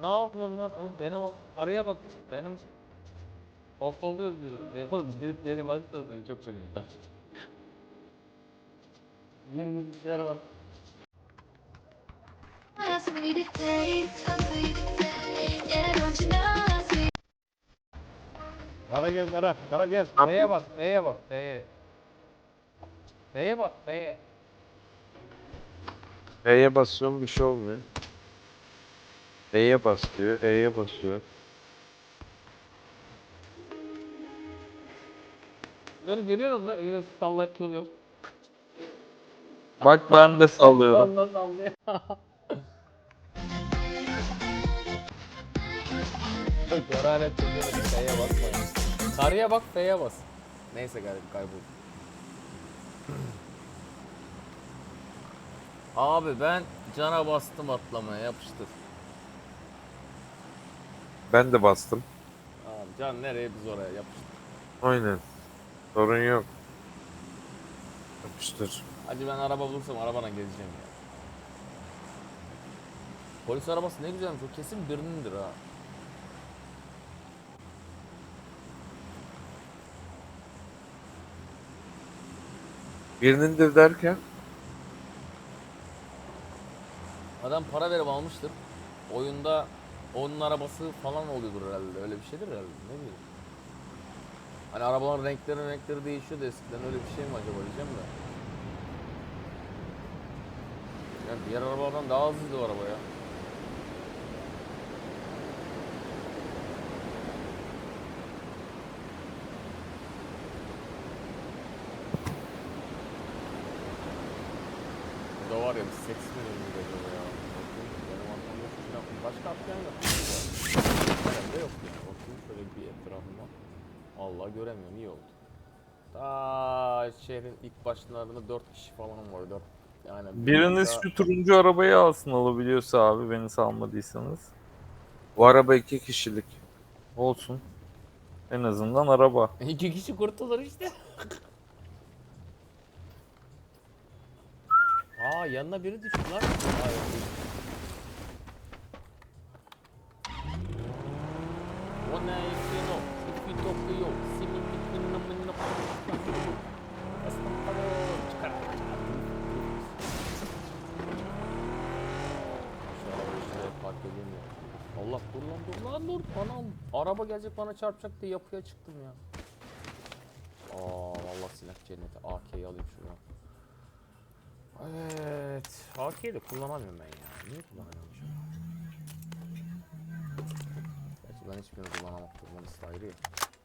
Ne yapıyorsun lan? Oğlum benim araya bak. Benim Offoluyor diyor. Benim gidip yeni başladı. Çok. Yeni bilgisayar var. Kara gel kara. Kara gel. B'ye bak. B'ye bak. B'ye. B'ye bak. B'ye. E'ye basıyorum bir şey olmuyor. E'ye bas diyor. E'ye basıyor. Böyle geliyoruz da öyle sallayıp duruyor. Bak ben de sallıyorum. Salla sallıyor. Göralet çekiyorum. F'ye basmayın. Karıya bak F'ye bas. Neyse galiba kayboldu. Abi ben cana bastım atlamaya yapıştır. Ben de bastım. Abi can nereye biz oraya yapıştır. Aynen. Sorun yok. Yapıştır. Hadi ben araba bulursam arabana gezeceğim ya. Polis arabası ne güzelmiş o kesin birinindir ha. Birinindir derken Adam para verip almıştır. Oyunda onun arabası falan oluyordur herhalde. Öyle bir şeydir herhalde. Ne bileyim. Hani arabaların renkleri renkleri değişiyor da eskiden öyle bir şey mi acaba diyeceğim de. Yani diğer arabalardan daha hızlıydı o araba ya. Bu da var ya bir seks mi dönüyor acaba ya? Bakayım benim arkamda şu şey yaptım. Başka atlayan yok. Herhalde yok ya. Bakayım şöyle bir etrafıma. Allah göremiyorum iyi oldu. Ta şehrin ilk başlarında 4 kişi falan var. 4 yani Biriniz daha- şu turuncu arabayı alsın alabiliyorsa abi beni salmadıysanız. bu araba iki kişilik. Olsun. En azından araba. İki kişi kurtulur işte. Aa yanına biri düştü lan. Aa, yok, değil. Ona şuraya park edeyim. Allah dur lan dur lan dur. Anam araba gelecek bana çarpacak diye yapıya çıktım ya. Aa vallahi silah cenneti. AK'yi alayım şuradan. Evet. AK'yi de kullanamıyorum ben ya. Niye kullanamıyorum şu? Ben hiçbirini kullanamam. Orası ayrı ya.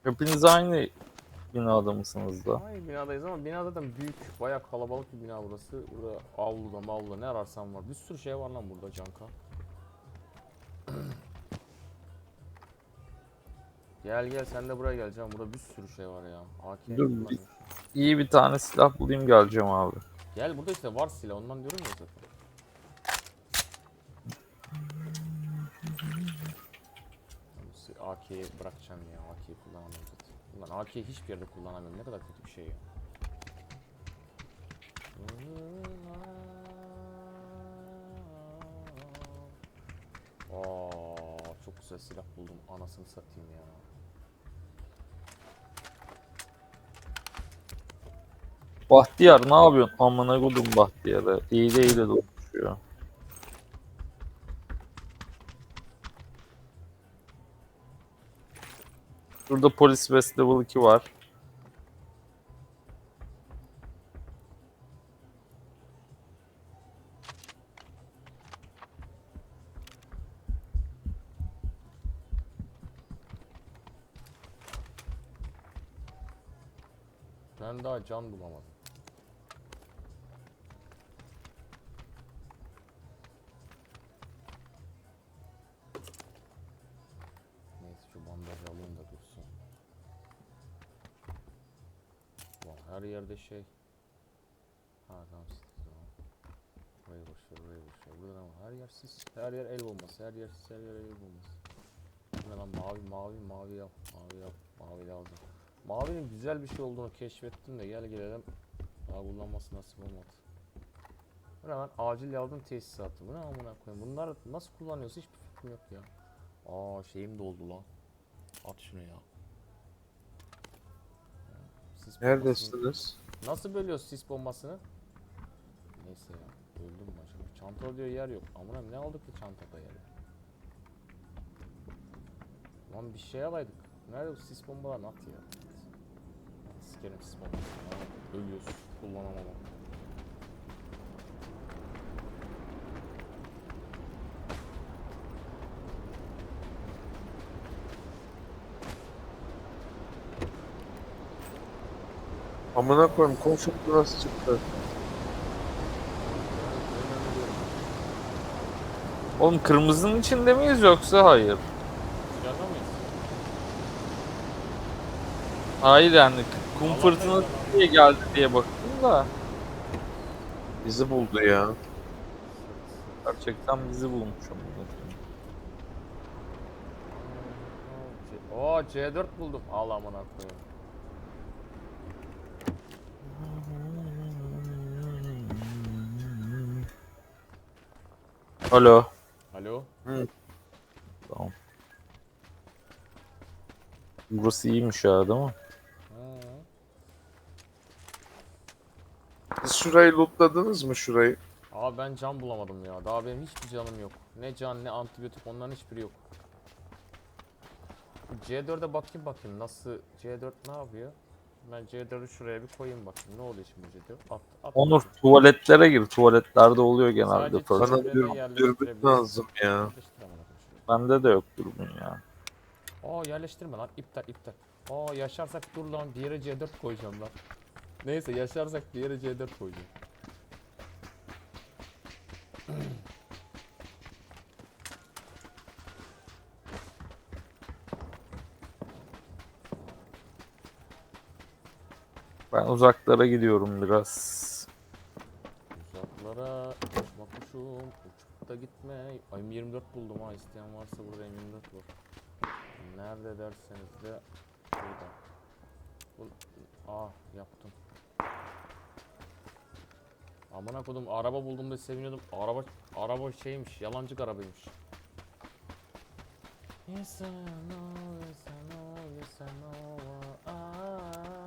Hepiniz aynı binada mısınız da? Aynı binadayız ama bina zaten büyük. Bayağı kalabalık bir bina burası. Burada avluda mavluda ne ararsan var. Bir sürü şey var lan burada Canka. gel gel sen de buraya gel Can. Burada bir sürü şey var ya. AK Dur, kullanıyorsun. İyi bir tane silah bulayım geleceğim abi. Gel burada işte var silah ondan diyorum ya zaten. AK'yi bırakacağım ya. AK'yi kullanamıyorum zaten. Ulan AK'yi hiçbir yerde kullanamıyorum. Ne kadar kötü bir şey ya. Aa, çok güzel silah buldum. Anasını satayım ya. Bahtiyar ne yapıyorsun? Amına kodum Bahtiyar'ı. İyi değil de dolaşıyor. Şurada polis West Level 2 var. Ben daha can bulamadım. Yerde şey. Ha tamam. Burayı boşver burayı boşver. Burada ama her yer sis. Her yer el bombası. Her yer sis her yer el bombası. Ne lan mavi mavi mavi yap. Mavi yap. Mavi lazım. Mavinin güzel bir şey olduğunu keşfettim de gel gelelim. Daha kullanması nasip olmadı. Bu lan? Acil yardım tesisatı. Bu ne amına koyayım? Bunlar nasıl kullanıyorsa hiçbir fikrim yok ya. Aa şeyim doldu lan. At şunu ya. Bombasını- Neredesiniz? Nasıl bölüyoruz sis bombasını? Neyse ya. Öldüm mü acaba? Çanta diyor yer yok. Amına ne aldık ki çantada yer? Lan bir şey alaydık. Nerede bu sis bombalarını at ya. Sikerim sis bombasını. Aa, Ölüyoruz. Kullanamam. Amına koyayım konsept nasıl çıktı? Oğlum kırmızının içinde miyiz yoksa hayır? Dışarıda mıyız? Hayır yani kum Allah fırtınası Allah. diye geldi diye baktım da Bizi buldu ya. gerçekten bizi bulmuş amına koyayım. Oo C4 buldum. Al amına koyayım. Alo. Alo. Tamam. Burası iyiymiş ya değil mi? Hı. Siz şurayı lootladınız mı şurayı? Abi ben can bulamadım ya. Daha benim hiçbir canım yok. Ne can ne antibiyotik onların hiçbiri yok. Bu C4'e bakayım bakayım nasıl C4 ne yapıyor? Ben C4'ü şuraya bir koyayım bakayım. Ne oluyor şimdi C4? At at. Onur tuvaletlere gir. Tuvaletlerde oluyor genelde. Sadece. Bana Çevrede dürbün lazım ya. Yerleştir amına koyayım şuraya. Bende de yok durumun ya. Aa yerleştirme lan iptal iptal. Aa yaşarsak dur lan bir yere C4 koyacağım lan. Neyse yaşarsak bir yere C4 koyacağım. Ben uzaklara gidiyorum biraz. Uzaklara uçma kuşum uçup gitme. Ay M24 buldum ha isteyen varsa burada M24 var. Nerede derseniz de burada. Bu, ah yaptım. Amına kodum araba buldum da seviniyordum. Araba araba şeymiş yalancı arabaymış. Yes I know, yes I know, yes I know. Ah.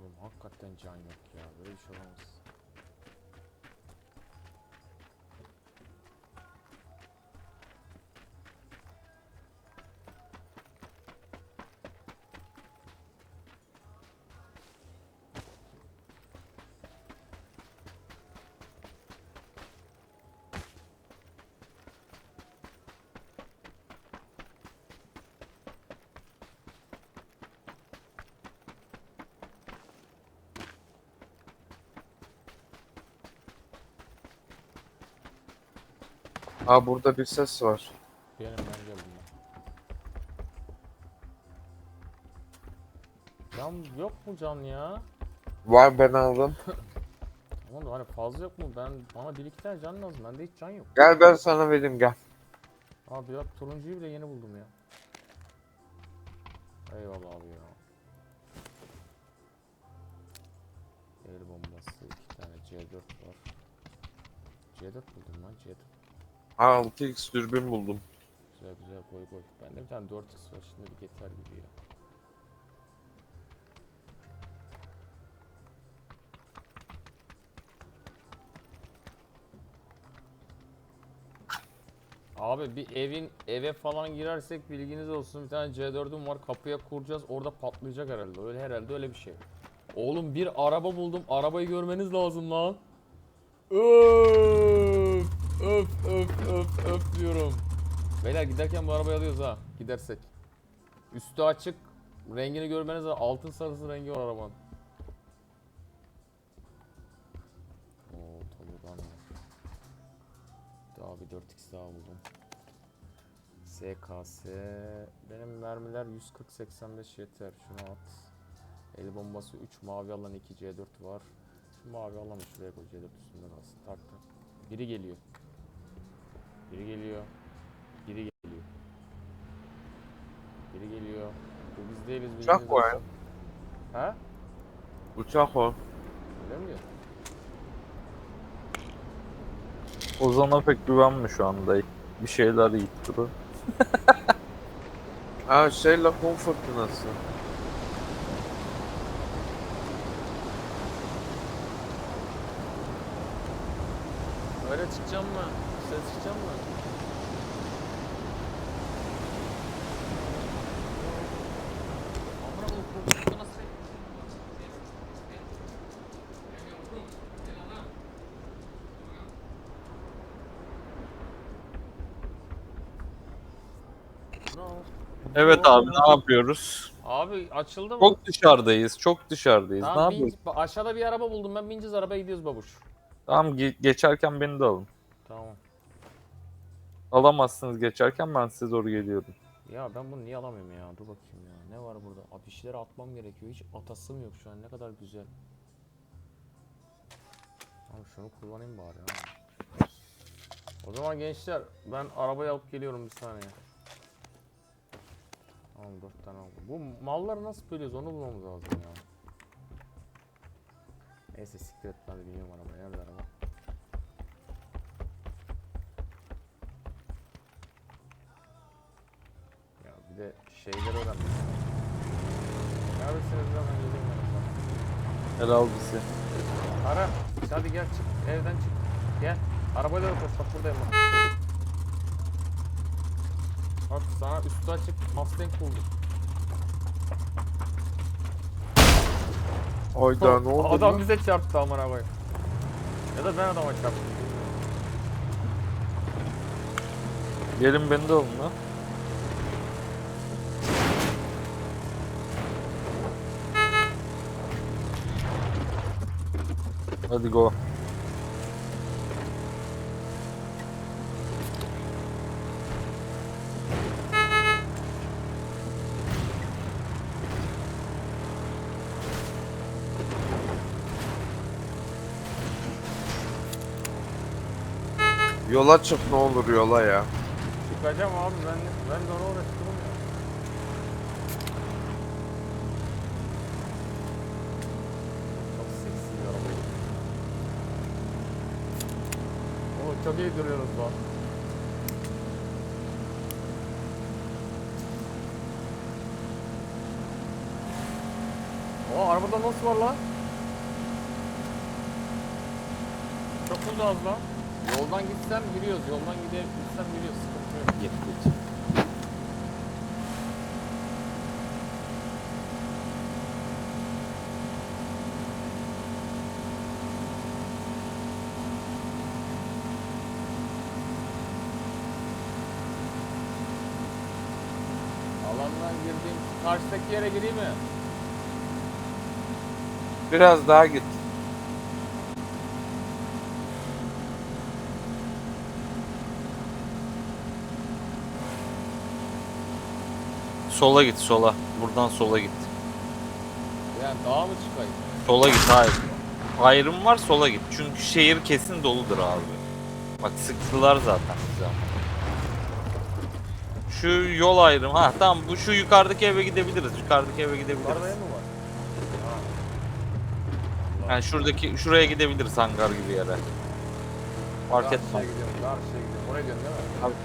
Oğlum hakikaten can yok ya. Böyle bir şey olamaz. Aa burada bir ses var. Benim ben geldim ben. Can yok mu can ya? Var ben aldım. Aman da hani fazla yok mu? Ben bana bir iki tane can lazım. Bende hiç can yok. Gel ben sana vereyim gel. Abi bak turuncuyu bile yeni buldum ya. Eyvallah abi ya. El bombası, iki tane C4 var. C4 buldum lan C4. Aa 6x dürbün buldum. Güzel güzel koy koy. Bende bir tane 4x var şimdi bir yeter gibi ya. Abi bir evin eve falan girersek bilginiz olsun bir tane C4'üm var kapıya kuracağız orada patlayacak herhalde öyle herhalde öyle bir şey. Oğlum bir araba buldum arabayı görmeniz lazım lan. Öf öf öf öf öf diyorum. Beyler giderken bu arabayı alıyoruz ha gidersek. Üstü açık rengini görmeniz lazım altın sarısı rengi var arabanın. Oo Tolu'dan var. Daha bir 4x daha buldum. SKS. Benim mermiler 140-85 yeter. Şunu at. El bombası 3 mavi alan 2 C4 var. Şu mavi alanı şuraya koy C4 üstünde kalsın. Tak tak. Biri geliyor. Biri geliyor. Biri geliyor. Biri geliyor. Bu biz değiliz. biz Uçak değiliz. ya. Ha? Uçak o. Öyle mi diyor? Ozan'a pek güvenme şu anda. Bir şeyler yiyip duru. Ha şey Lakon fırtınası. Öyle çıkacağım mı? Çıkacağım mı? No. Evet abi ne yapıyoruz? Abi açıldı mı? Çok dışarıdayız. Çok dışarıdayız. ne Tamam, yapıyoruz? bin- aşağıda bir araba buldum ben bineceğiz arabaya gidiyoruz babuş. Tamam ge- geçerken beni de alın. Tamam. Alamazsınız geçerken ben size doğru geliyorum. Ya ben bunu niye alamıyorum ya? Dur bakayım ya. Ne var burada? Şeyler atmam gerekiyor. Hiç atasım yok şu an. Ne kadar güzel. Abi şunu kullanayım bari ya. O zaman gençler ben arabayı alıp geliyorum bir saniye. Tamam dört tane oldu. Bu malları nasıl bölüyoruz onu bulmamız lazım ya. Neyse siktir et ben biniyorum arabaya. Nerede araba? Şeyleri öğrenmek. Neredesiniz lan ben geleyim yanınıza. Helal bizi. Ara. Hadi gel çık. Evden çık. Gel. Arabayla da koş. Bak buradayım bak. Bak sana üstü açık Mustang buldum. Hayda ne oldu Adam lan? bize çarptı amına koyayım. Ya da ben adama çarptım. Gelin beni de alın lan. Hadi go. Yola çık ne olur yola ya. Çıkacağım abi ben ben de ona uğraştım ya. Çok seksi bir araba. İyi duruyoruz lan. O arabada nasıl var lan? Çok hızlı az lan. Yoldan gitsem giriyoruz. Yoldan gide gitsem giriyoruz. Sıkıntı yok. Git git. Alandan girdiğim karşıdaki yere gireyim mi? Biraz daha git. Sola git sola. Buradan sola git. Yani dağa mı çıkayım? Sola git hayır. Ayrım var sola git. Çünkü şehir kesin doludur abi. Bak sıktılar zaten bize. Şu yol ayrımı. Ha tamam bu şu yukarıdaki eve gidebiliriz. Yukarıdaki eve gidebiliriz. Arabaya mı var? Ha. Yani şuradaki şuraya gidebiliriz hangar gibi yere. Fark etmez. gidiyorum, karşıya gidiyorum. Oraya gidiyorum değil mi?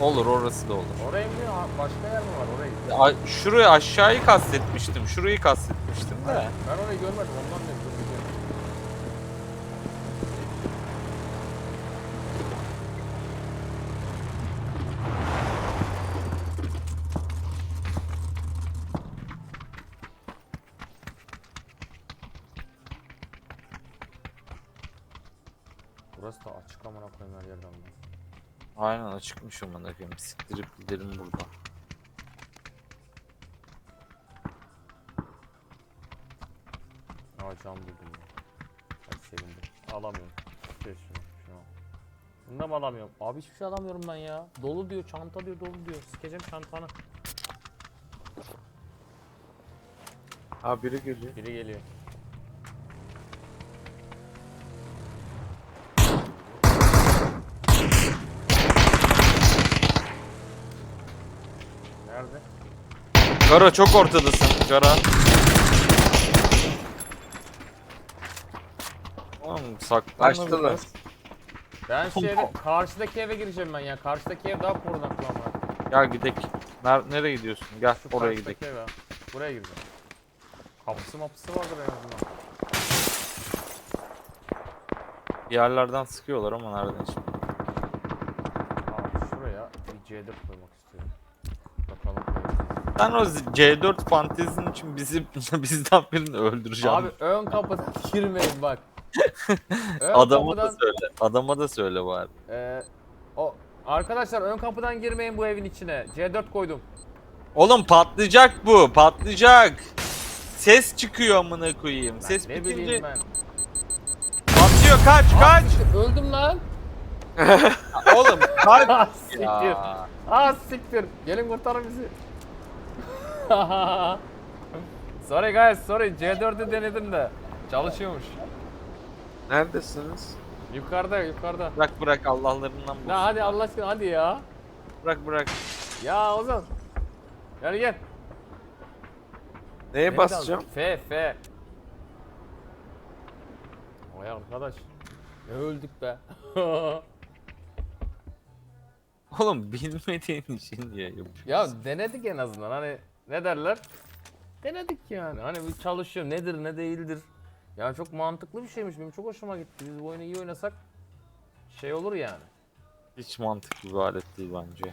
Olur orası da olur. Oraya mı? Ha, Başka yer mi var? Oraya gidiyorum. A- Şurayı aşağıyı kastetmiştim. Şurayı kastetmiştim de. Ben orayı görmedim. Ondan diyorum. Dur gidiyorum. Burası da açık amına koyayım her yerden. lan. Aynen açıkmışım bana koyayım. Siktirip gidelim buradan. Aa cam buldum ya. Hadi sevindim. Alamıyorum. Şey şunu, şunu al. Bunda mı alamıyorum? Abi hiçbir şey alamıyorum ben ya. Dolu diyor, çanta diyor, dolu diyor. Sikeceğim çantanı. Ha biri geliyor. Biri geliyor. Kara çok ortadasın Kara. Oğlum saklanma Açtılar. biraz. Ben şu eve, karşıdaki eve gireceğim ben ya. Karşıdaki ev daha korunaklı ama. Gel gidek. Ner nereye gidiyorsun? Gel Şu oraya karşıdaki gidek. eve. Buraya gireceğim. Kapısı mapısı vardır en azından. Bir yerlerden sıkıyorlar ama nereden şimdi? Abi şuraya bir C4 koymak istiyorum. Bakalım Sen o C4 fantezinin için bizi bizden birini öldüreceğim. Abi ön kapıdan girmeyin bak. ön Adama da kapıdan, söyle. Adama da söyle bari. e, o arkadaşlar ön kapıdan girmeyin bu evin içine. C4 koydum. Oğlum patlayacak bu. Patlayacak. Ses çıkıyor amına koyayım. Ben Ses ne bitince ben. patlıyor. Kaç kaç. Aa, öldüm lan. Oğlum kaç. Ah siktir. Ah siktir. Gelin kurtarın bizi. sorry guys sorry C4'ü denedim de. Çalışıyormuş. Neredesiniz? Yukarıda yukarıda. Bırak bırak Allah'larından bulsun. La hadi Allah aşkına hadi ya. Bırak bırak. Ya Ozan. Gel gel. Neye de basacağım? al. F F. Vay arkadaş. Ne öldük be. Oğlum bilmediğin için niye yapıyorsun? ya denedik en azından hani ne derler? Denedik yani. Hani bir çalışıyor nedir ne değildir. Ya çok mantıklı bir şeymiş benim çok hoşuma gitti. Biz bu oyunu iyi oynasak şey olur yani. Hiç mantıklı bir alet değil bence.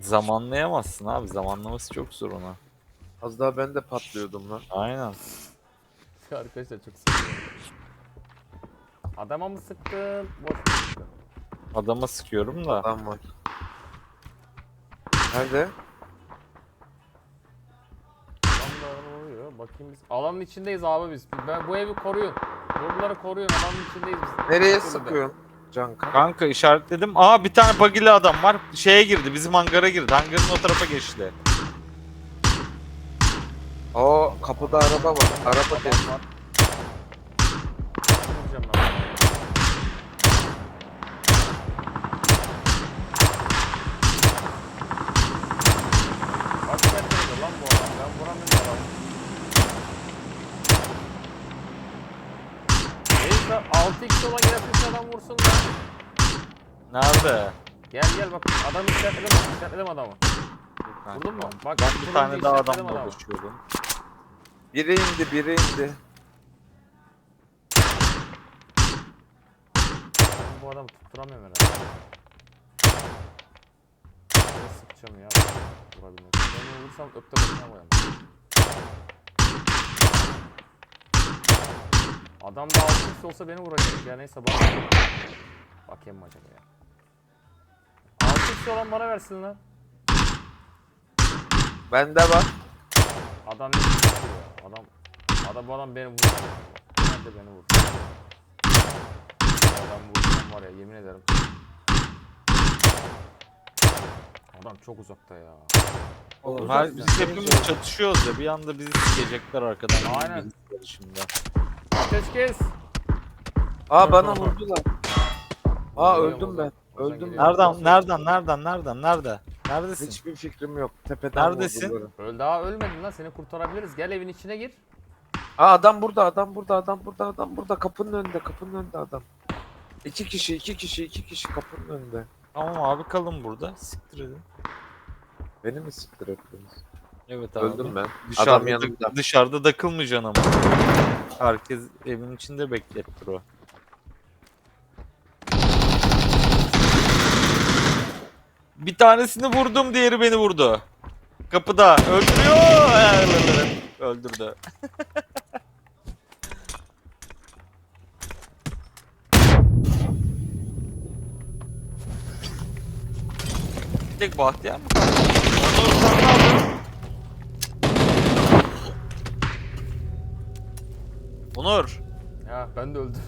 Zamanlayamazsın abi. Zamanlaması çok zor ona. Az daha ben de patlıyordum lan. Aynen. Arkadaşlar çok seviyorum. Adama mı sıktın? Boş mu sıktın? Adama sıkıyorum da. Adam var. Nerede? Da oluyor. Bakayım biz. Alanın içindeyiz abi biz. Ben bu evi koruyun. Buraları koruyun. Alanın içindeyiz biz. Nereye Kulübe. sıkıyorsun? Canka. Kanka işaretledim. Aa bir tane bagili adam var. Şeye girdi. Bizim hangara girdi. Hangarın o tarafa geçti. O kapıda araba var. Araba. Adam var. Vuracağım ben. Kaç metrede lan bu adam? Ben vuramıyorum adamı. Neyse 6x olan gelsin adam vursun lan. Nerede? Gel gel bak adam işaretledim işaretledim adamı. Vurdun mu? Bak, ben bir tane daha adamla adamı. uğraşıyorum. Biri indi, biri indi. Ben bu adamı tutturamıyorum herhalde. Nereye sıkacağım ya? Vurabilmek. Ben vurursam öpte başına koyarım. Adam da 6x olsa beni vuracak ya neyse bana Bakayım mı acaba ya 6x olan bana versin lan Bende var. Adam ne ya Adam Adam bu adam beni vurdu Nerede beni vurdu Adam vursam var ya yemin ederim Adam çok uzakta ya Oğlum her, biz hepimiz çatışıyoruz ya. Bir anda bizi sikecekler arkadan. Aynen. Şimdi. Ateş kes Aa bana vurdular. Aa öldüm ben. Öldüm ben. Nereden, nereden, nereden, nereden, nerede? Neredesin? Hiçbir fikrim yok. Tepeden Neredesin? vurdular. Öl daha ölmedin lan seni kurtarabiliriz gel evin içine gir Aa adam burada, adam burada, adam burada, adam burada. Kapının önünde, kapının önünde adam. İki kişi, iki kişi, iki kişi kapının önünde. Tamam abi kalın burada. Siktir edin. Beni mi siktir ettiniz? Evet abi. Öldüm ben. Dışarıda, Adam yanımda. dışarıda takılmayacaksın ama. Herkes evin içinde beklettir o. Bir tanesini vurdum, diğeri beni vurdu. Kapıda. Öldürüyor. Öldürdü. Bir tek Bahtiyar mı? Onur ne. Ya ben de öldüm.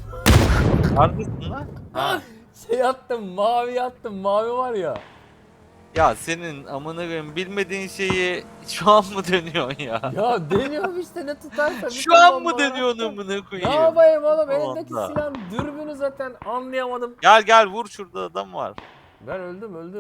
Neredesin lan? Ha. Şey attım mavi attım mavi var ya. Ya senin amına koyayım bilmediğin şeyi şu an mı dönüyorsun ya? Ya deniyorum işte ne tutarsa. Şu an mı dönüyorsun amına Ne koyayım? yapayım oğlum elindeki silahın dürbünü zaten anlayamadım. Gel gel vur şurada adam var. Ben öldüm öldüm.